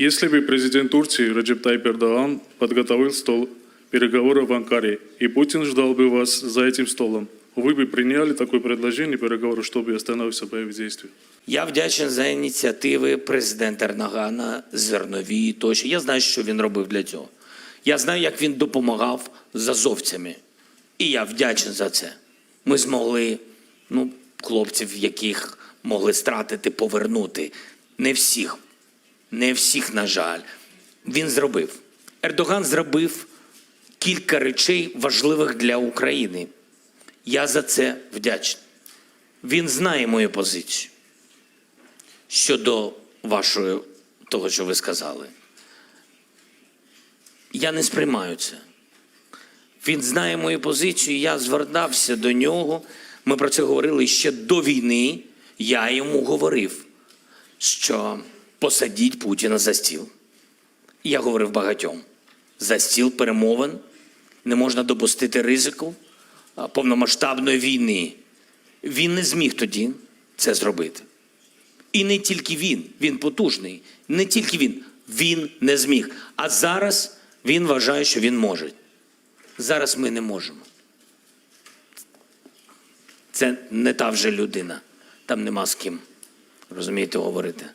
Если бы президент Турции Реджеп Тайп Эрдоган подготовил стол переговоров в Анкаре, и Путин ждал бы вас за этим столом, вы бы приняли такое предложение переговоров, чтобы остановился боевые действия? Я вдячний за ініціативи президента Ердогана, зернові тощо. Я знаю, що він робив для цього. Я знаю, як він допомагав з азовцями. І я вдячний за це. Ми змогли ну, хлопців, яких могли стратити, повернути. Не всіх. Не всіх, на жаль. Він зробив. Ердоган зробив кілька речей важливих для України. Я за це вдячний. Він знає мою позицію щодо вашої того, що ви сказали. Я не сприймаю це. Він знає мою позицію, я звертався до нього. Ми про це говорили ще до війни. Я йому говорив, що посадіть Путіна за стіл. Я говорив багатьом: за стіл перемовин не можна допустити ризику повномасштабної війни. Він не зміг тоді це зробити. І не тільки він, він потужний, не тільки він, він не зміг. А зараз він вважає, що він може. Зараз ми не можемо. Це не та вже людина. Там нема з ким, розумієте, говорити.